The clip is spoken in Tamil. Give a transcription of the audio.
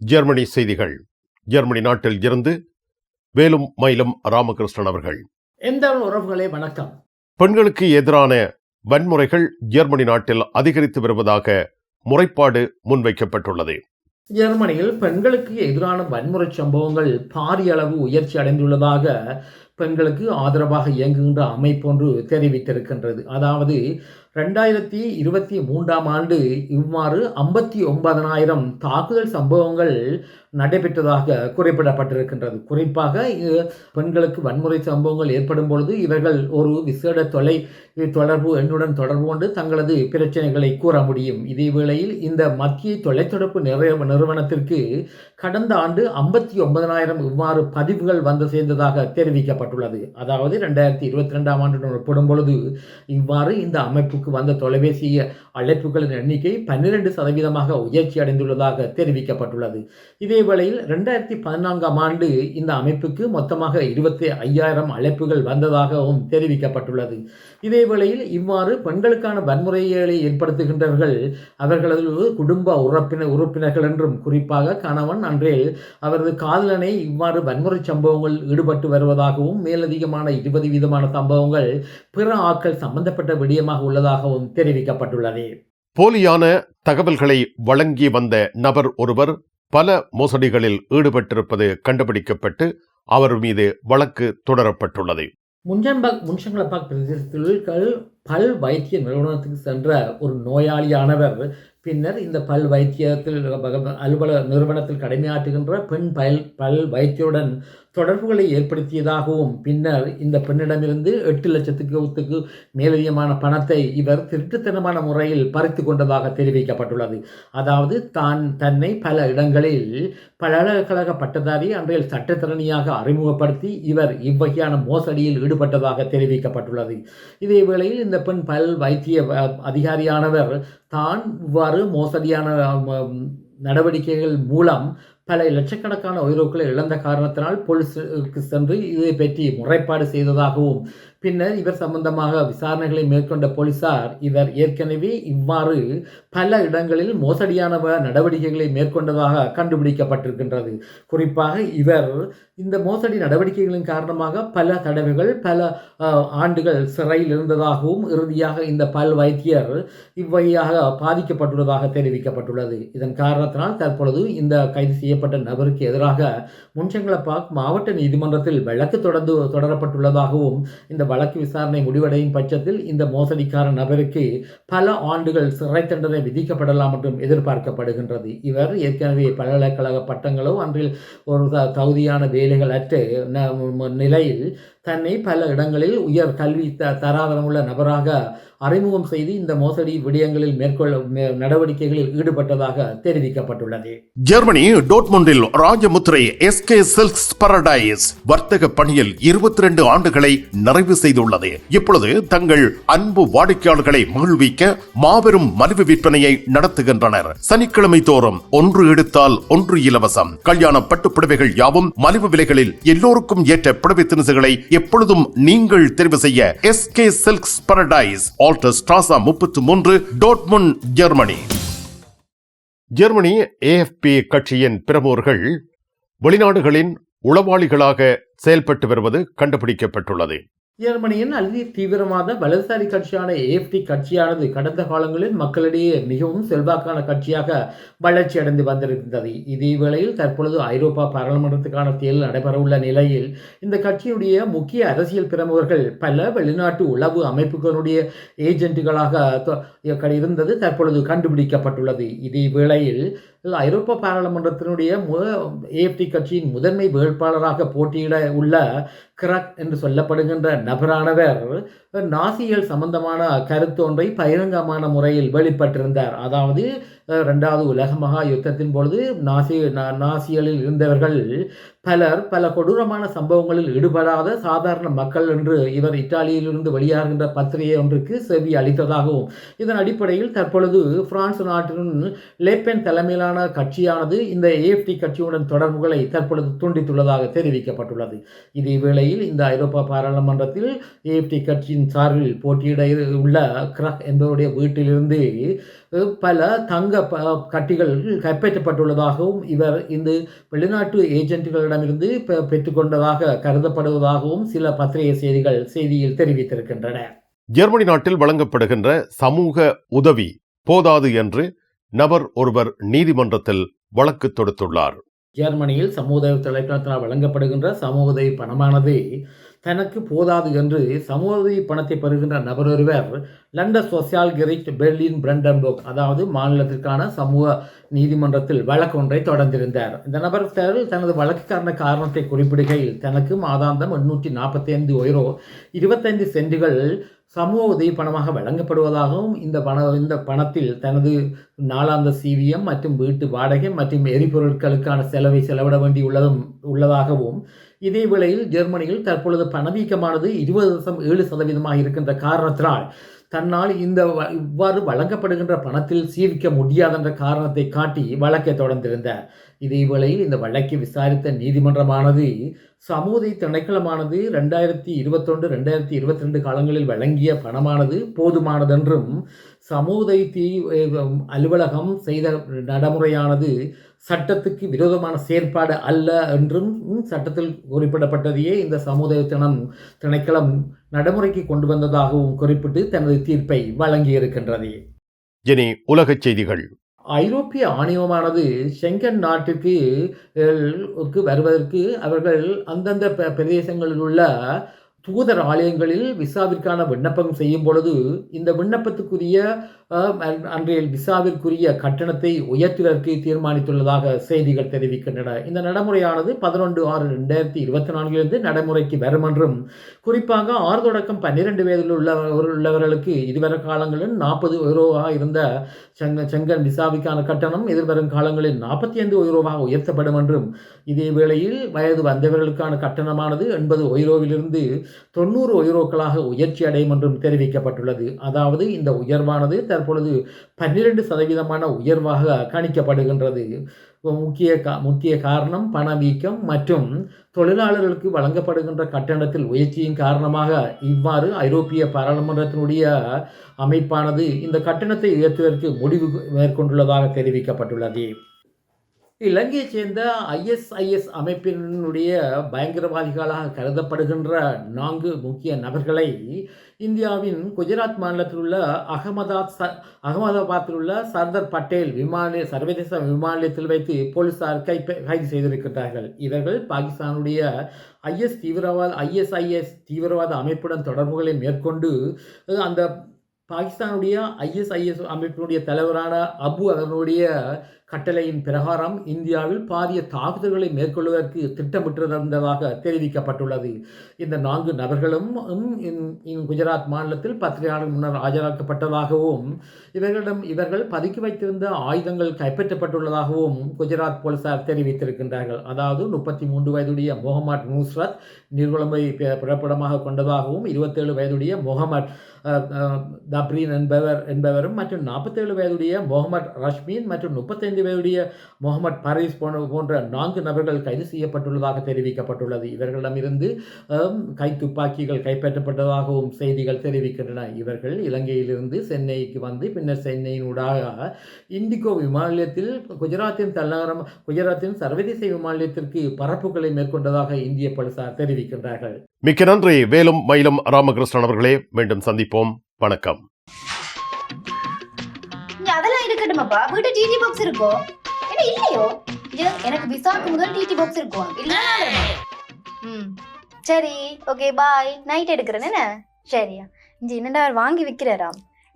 ஜெர்மனி செய்திகள். ஜெர்மனி நாட்டில் இருந்து வேலும் மயிலும் ராமகிருஷ்ணன் அவர்கள். எந்த உறவுகளே வணக்கம். பெண்களுக்கு எதிரான வன்முறைகள் ஜெர்மனி நாட்டில் அதிகரித்து வருவதாக முறைப்பாடு முன்வைக்கப்பட்டுள்ளது. ஜெர்மனியில் பெண்களுக்கு எதிரான வன்முறை சம்பவங்கள் பாரிய அளவு உயர்ச்சி அடைந்துள்ளதாக பெண்களுக்கு ஆதரவாக இயங்குகின்ற அமைப்பொன்று தெரிவித்திருக்கின்றது. அதாவது ரெண்டாயிரத்தி இருபத்தி மூன்றாம் ஆண்டு இவ்வாறு ஐம்பத்தி ஒன்பதனாயிரம் தாக்குதல் சம்பவங்கள் நடைபெற்றதாக குறிப்பிடப்பட்டிருக்கின்றது. குறிப்பாக பெண்களுக்கு வன்முறை சம்பவங்கள் ஏற்படும் பொழுது இவர்கள் ஒரு விசேட தொலை தொடர்பு எண்ணுடன் தொடர்பு கொண்டு தங்களது பிரச்சனைகளை கூற முடியும். இதே வேளையில் இந்த மத்திய தொலைத்தொடர்பு நிறுவனத்திற்கு கடந்த ஆண்டு ஐம்பத்தி ஒன்பதனாயிரம் இவ்வாறு பதிவுகள் வந்து சேர்ந்ததாக தெரிவிக்கப்பட்டுள்ளது. அதாவது ரெண்டாயிரத்தி இருபத்தி ரெண்டாம் ஆண்டு ஒப்பிடும் பொழுது இவ்வாறு இந்த அமைப்பு அமைப்புக்கு வந்த தொலைபேசி அழைப்புகளின் எண்ணிக்கை பன்னிரண்டு சதவீதமாக உயர்ச்சி அடைந்துள்ளதாக தெரிவிக்கப்பட்டுள்ளது. இதே வேளையில் ரெண்டாயிரத்தி பதினான்காம் ஆண்டு இந்த அமைப்புக்கு மொத்தமாக இருபத்தி ஐயாயிரம் அழைப்புகள் வந்ததாகவும் தெரிவிக்கப்பட்டுள்ளது. இதே வேளையில் இவ்வாறு பெண்களுக்கான வன்முறைகளை ஏற்படுத்துகின்றவர்கள் அவர்களது குடும்ப உறுப்பினர் உறுப்பினர்கள் என்றும் குறிப்பாக கணவன் அன்றே அவரது காதலனை இவ்வாறு வன்முறை சம்பவங்கள் ஈடுபட்டு வருவதாகவும் மேலதிகமான இருபது வீதமான சம்பவங்கள் பிற ஆட்கள் சம்பந்தப்பட்ட விடயமாக உள்ளதாகவும் தெரிவிக்கப்பட்டுள்ளது. போலியான தகவல்களை வழங்கி வந்த நபர் ஒருவர் பல மோசடிகளில் ஈடுபட்டிருப்பது கண்டுபிடிக்கப்பட்டு அவர் மீது வழக்கு தொடரப்பட்டுள்ளது. முன்ஜன்பக் முன்ஷங்களப்பாக் பிரதேசத்தில் பல் வைத்திய நிறுவனத்துக்கு சென்ற ஒரு நோயாளியானவர் பின்னர் இந்த பல் வைத்தியத்தில் அலுவலக நிறுவனத்தில் கடமையாற்றுகின்ற பெண் பல் பல் வைத்தியருடன் தொடர்புகளை ஏற்படுத்தியதாகவும் பின்னர் இந்த பெண்ணிடமிருந்து எட்டு லட்சத்துக்கு மேலதிகமான பணத்தை இவர் திருட்டுத்தனமான முறையில் பறித்து கொண்டதாக தெரிவிக்கப்பட்டுள்ளது. அதாவது தான் தன்னை பல இடங்களில் பல்கலைக்கழக பட்டதாரி அன்றைய சட்டத்திறனியாக அறிமுகப்படுத்தி இவர் இவ்வகையான மோசடியில் ஈடுபட்டதாக தெரிவிக்கப்பட்டுள்ளது. இதே வேளையில் இந்த பெண் பல் வைத்திய அதிகாரியானவர் தான் இவ்வாறு மோசடியான நடவடிக்கைகள் மூலம் பல லட்சக்கணக்கான உயிரோக்களை இழந்த காரணத்தினால் போலீஸுக்கு சென்று இதை பற்றி முறைப்பாடு செய்ததாகவும் பின்னர் இவர் சம்பந்தமாக விசாரணைகளை மேற்கொண்ட போலீசார் இவர் ஏற்கனவே இவ்வாறு பல இடங்களில் மோசடியான நடவடிக்கைகளை மேற்கொண்டதாக கண்டுபிடிக்கப்பட்டிருக்கின்றது. குறிப்பாக இவர் இந்த மோசடி நடவடிக்கைகளின் காரணமாக பல தடவைகள் பல ஆண்டுகள் சிறையில் இருந்ததாகவும் இறுதியாக இந்த பல் வைத்தியர் இவ்வகையாக பாதிக்கப்பட்டுள்ளதாக தெரிவிக்கப்பட்டுள்ளது. இதன் காரணத்தினால் தற்பொழுது இந்த கைது செய்யப்பட்ட நபருக்கு எதிராக முன்சங்கலப்பாக் மாவட்ட நீதிமன்றத்தில் வழக்கு தொடர்ந்து தொடரப்பட்டுள்ளதாகவும் இந்த வழக்கு விசாரணை முடிவடையும் பட்சத்தில் இந்த மோசடிக்கார நபருக்கு பல ஆண்டுகள் சிறை தண்டனை விதிக்கப்படலாம் என்றும் எதிர்பார்க்கப்படுகின்றது. இவர் ஏற்கனவே பல்கலைக்கழக பட்டங்களோ அன்றில் ஒரு தகுதியான வேலைகள் அற்று நிலையில் தன்னை பல இடங்களில் உயர் கல்வி த தராதரமுள்ள நபராக அறிமுகம் செய்து இந்த மோசடி விடயங்களில் மேற்கொள்ள நடவடிக்கைகளில் ஈடுபட்டதாக தெரிவிக்கப்பட்டுள்ளது. ஜெர்மனி டோட்மொண்டில் ராஜமுத்திரை எஸ்கே சில்க்ஸ் பரடைஸ் வர்த்தக பணியில் இருபத்தி ரெண்டு ஆண்டுகளை நிறைவு செய்துள்ளது. இப்பொழுது தங்கள் அன்பு வாடிக்கையாளர்களை மகிழ்விக்க மாபெரும் மலிவு விற்பனையை நடத்துகின்றனர். சனிக்கிழமை தோறும் ஒன்று எடுத்தால் ஒன்று இலவசம். கல்யாண பட்டு புடவைகள் யாவும் மலிவு விலைகளில் எல்லோருக்கும் ஏற்ற புடவை திணுசுகளை எப்பொழுதும் நீங்கள் தெரிவு செய்ய எஸ்கே சில்க்ஸ் பரடைஸ் ஆல்டர் முப்பத்தி மூன்று டோட்முன் ஜெர்மனி ஜெர்மனி ஏஎஃப்பி கட்சியின் பிரமுகர்கள் வெளிநாடுகளின் உளவாளிகளாக செயல்பட்டு வருவது கண்டுபிடிக்கப்பட்டுள்ளது. ஜெர்மனியின் அதி தீவிரவாத வலதுசாரி கட்சியான ஏஎஃப்டி கட்சியானது கடந்த காலங்களில் மக்களிடையே மிகவும் செல்வாக்கான கட்சியாக வளர்ச்சி அடைந்து வந்திருந்தது. இதே வேளையில் தற்பொழுது ஐரோப்பா பாராளுமன்றத்துக்கான தேர்தல் நடைபெறவுள்ள நிலையில் இந்த கட்சியுடைய முக்கிய அரசியல் பிரமுகர்கள் பல வெளிநாட்டு உளவு அமைப்புகளுடைய ஏஜென்ட்டுகளாக இருந்தது தற்பொழுது கண்டுபிடிக்கப்பட்டுள்ளது. இதே வேளையில் ஐரோப்பா பாராளுமன்றத்தினுடைய ஏஎஃப்டி கட்சியின் முதன்மை வேட்பாளராக போட்டியிட உள்ள கிரக் என்று சொல்லப்படுகின்ற நபரானவர் நாசியல் சம்பந்தமான கருத்தொன்றை பகிரங்கமான முறையில் வெளிப்பட்டிருந்தார். அதாவது ரெண்டாவது உலக மகா யுத்தத்தின் பொழுது நாசி நாசியலில் இருந்தவர்கள் பலர் பல கொடூரமான சம்பவங்களில் ஈடுபடாத சாதாரண மக்கள் என்று இவர் இத்தாலியிலிருந்து வெளியாகின்ற பத்திரிகை ஒன்றுக்கு செவி அளித்ததாகவும் இதன் அடிப்படையில் தற்பொழுது பிரான்ஸ் நாட்டின் லேப்பென் தலைமையிலான கட்சியானது இந்த ஏஎஃப்டி கட்சியுடன் தொடர்புகளை தற்பொழுது துண்டித்துள்ளதாக தெரிவிக்கப்பட்டுள்ளது. இதே வேளையில் இந்த ஐரோப்பா பாராளுமன்றத்தில் ஏஎஃப்டி கட்சியின் சார்பில் போட்டியிட உள்ள கிரக் என்பவருடைய வீட்டிலிருந்து பல தங்க ப- கட்டிகள் கைப்பற்றப்பட்டுள்ளதாகவும் இவர் இந்த வெளிநாட்டு ஏஜென்ட்டுகளிடமிருந்து பெற்றுக்கொண்டதாக கருதப்படுவதாகவும் சில பத்திரிகை செய்திகள் செய்தியில் தெரிவித்திருக்கின்றன. ஜெர்மனி நாட்டில் வழங்கப்படுகின்ற சமூக உதவி போதாது என்று நபர் ஒருவர் நீதிமன்றத்தில் வழக்கு தொடுத்துள்ளார். ஜெர்மனியில் சமூக திணைக்களத்தினால் வழங்கப்படுகின்ற சமூக உதவி பணமானது தனக்கு போதாது என்று சமூக உதவி பணத்தை பெறுகின்ற நபர் ஒருவர் லண்டன் சோசியால் கெரிட் பெர்லின் பிரண்டன்போக் அதாவது மாநிலத்திற்கான சமூக நீதிமன்றத்தில் வழக்கு ஒன்றை தொடர்ந்திருந்தார். இந்த நபர் தனது- தனது வழக்குக்கான காரணத்தை குறிப்பிடுகையில் தனக்கு மாதாந்தம் எண்ணூற்றி நாற்பத்தி ஐந்து ஒய்ரோ இருபத்தைந்து சென்டுகள் சமூக உதவி பணமாக வழங்கப்படுவதாகவும் இந்த பண இந்த பணத்தில் தனது நாளாந்த சிவிஎம் மற்றும் வீட்டு வாடகை மற்றும் எரிபொருட்களுக்கான செலவை செலவிட வேண்டியுள்ளதும் உள்ளதாகவும் இதே வேளையில் ஜெர்மனியில் தற்பொழுது பணவீக்கமானது இருபது தசம் ஏழு சதவீதமாக இருக்கின்ற காரணத்தினால் தன்னால் இந்த இவ்வாறு வழங்கப்படுகின்ற பணத்தில் சீவிக்க முடியாதென்ற காரணத்தை காட்டி வழக்கை தொடர்ந்திருந்தார். இதே வேளையில் இந்த வழக்கை விசாரித்த நீதிமன்றமானது சமூதி திணைக்களமானது ரெண்டாயிரத்தி இருபத்தொன்று ரெண்டாயிரத்தி இருபத்தி ரெண்டு காலங்களில் வழங்கிய பணமானது போதுமானதென்றும் சமூதை தீ அலுவலகம் செய்த நடைமுறையானது சட்டத்துக்கு விரோதமான செயற்பாடு அல்ல என்றும் சட்டத்தில் குறிப்பிடப்பட்டதையே இந்த சமூக தினம் திணைக்களம் நடைமுறைக்கு கொண்டு வந்ததாகவும் குறிப்பிட்டு தனது தீர்ப்பை வழங்கியிருக்கின்றது. இனி உலகச் செய்திகள். ஐரோப்பிய ஆணையமானது செங்கன் நாட்டுக்கு வருவதற்கு அவர்கள் அந்தந்த பிரதேசங்களில் உள்ள தூதர் ஆலயங்களில் விசாவிற்கான விண்ணப்பம் செய்யும் பொழுது இந்த விண்ணப்பத்துக்குரிய அன்றைய விசாவிற்குரிய கட்டணத்தை உயர்த்துவதற்கு தீர்மானித்துள்ளதாக செய்திகள் தெரிவிக்கின்றன. இந்த நடைமுறையானது பதினொன்று ஆறு ரெண்டாயிரத்தி இருபத்தி நான்கிலிருந்து நடைமுறைக்கு வரும் என்றும் குறிப்பாக ஆறு தொடக்கம் பன்னிரெண்டு வயதில் உள்ள உள்ளவர்களுக்கு இதுவரை காலங்களில் நாற்பது யூரோவாக இருந்த செங்க செங்கன் விசாவிக்கான கட்டணம் எதிர்வரும் காலங்களில் நாற்பத்தி ஐந்து யூரோவாக உயர்த்தப்படும் என்றும் இதே வேளையில் வயது வந்தவர்களுக்கான கட்டணமானது எண்பது ஒய்ரோவிலிருந்து தொண்ணூறு ஒய்ரோக்களாக உயர்ச்சி அடையும் என்றும் தெரிவிக்கப்பட்டுள்ளது. அதாவது இந்த உயர்வானது தற்பொழுது பன்னிரண்டு சதவீதமான உயர்வாக கணிக்கப்படுகின்றது. முக்கிய கா முக்கிய காரணம் பணவீக்கம் மற்றும் தொழிலாளர்களுக்கு வழங்கப்படுகின்ற கட்டணத்தில் உயர்ச்சியின் காரணமாக இவ்வாறு ஐரோப்பிய பாராளுமன்றத்தினுடைய அமைப்பானது இந்த கட்டணத்தை உயர்த்துவதற்கு முடிவு மேற்கொண்டுள்ளதாக தெரிவிக்கப்பட்டுள்ளது. இலங்கையைச் சேர்ந்த ஐஎஸ்ஐஎஸ் அமைப்பினுடைய பயங்கரவாதிகளாக கருதப்படுகின்ற நான்கு முக்கிய நபர்களை இந்தியாவின் குஜராத் மாநிலத்தில் உள்ள அகமதாத் ச அகமதாபாத்தில் உள்ள சர்தார் பட்டேல் விமான சர்வதேச விமான நிலையத்தில் வைத்து போலீசார் கை கைது செய்திருக்கிறார்கள் இவர்கள் பாகிஸ்தானுடைய ஐஎஸ் தீவிரவாத ஐஎஸ்ஐஎஸ் தீவிரவாத அமைப்புடன் தொடர்புகளை மேற்கொண்டு அந்த பாகிஸ்தானுடைய ஐஎஸ்ஐஎஸ் அமைப்பினுடைய தலைவரான அபு அதனுடைய கட்டளையின் பிரகாரம் இந்தியாவில் பாரிய தாக்குதல்களை மேற்கொள்வதற்கு திட்டமிட்டிருந்ததாக தெரிவிக்கப்பட்டுள்ளது. இந்த நான்கு நபர்களும் குஜராத் மாநிலத்தில் பத்திரிகையாளர் முன்னர் ஆஜராக்கப்பட்டதாகவும் இவர்களிடம் இவர்கள் பதுக்கி வைத்திருந்த ஆயுதங்கள் கைப்பற்றப்பட்டுள்ளதாகவும் குஜராத் போலீசார் தெரிவித்திருக்கின்றார்கள். அதாவது முப்பத்தி மூன்று வயதுடைய முகமது நூஸ்ரத் நீர்குழம்பை பி- பிறப்பிடமாக கொண்டதாகவும் இருபத்தேழு வயதுடைய முகமது தப்ரீன் என்பவர் என்பவரும் மற்றும் நாற்பத்தேழு வயதுடைய முகமது ரஷ்மீன் மற்றும் முப்பத்தைந்து வயதுடைய முகமது பரீஸ் போன்ற போன்ற நான்கு நபர்கள் கைது செய்யப்பட்டுள்ளதாக தெரிவிக்கப்பட்டுள்ளது இவர்களிடமிருந்து கைத்துப்பாக்கிகள் கைப்பற்றப்பட்டதாகவும் செய்திகள் தெரிவிக்கின்றன இவர்கள் இலங்கையிலிருந்து சென்னைக்கு வந்து பின்னர் சென்னையினூடாக இண்டிகோ விமான நிலையத்தில் குஜராத்தின் தலைநகரம் குஜராத்தின் சர்வதேச விமான நிலையத்திற்கு பரப்புகளை மேற்கொண்டதாக இந்திய போலீசார் தெரிவிக்கின்றார்கள் மிக்க நன்றி. வேலும் மயிலும் ராமகிருஷ்ணன் அவர்களே மீண்டும் சந்திப்போம். வணக்கம். அதெல்லாம் இருக்கட்டுமாப்பா? வீட்டு டிடி பாக்ஸ் இருக்கோ? என்ன இல்லையோ? எனக்கு விசாக்கு முதல் டிடி பாக்ஸ் இருக்கும் இல்ல ம். சரி ஓகே பாய் நைட் எடுக்கிறேன் என்ன? சரியா. இஞ்சி என்னடா அவர் வாங்கி விற்கிறாராம்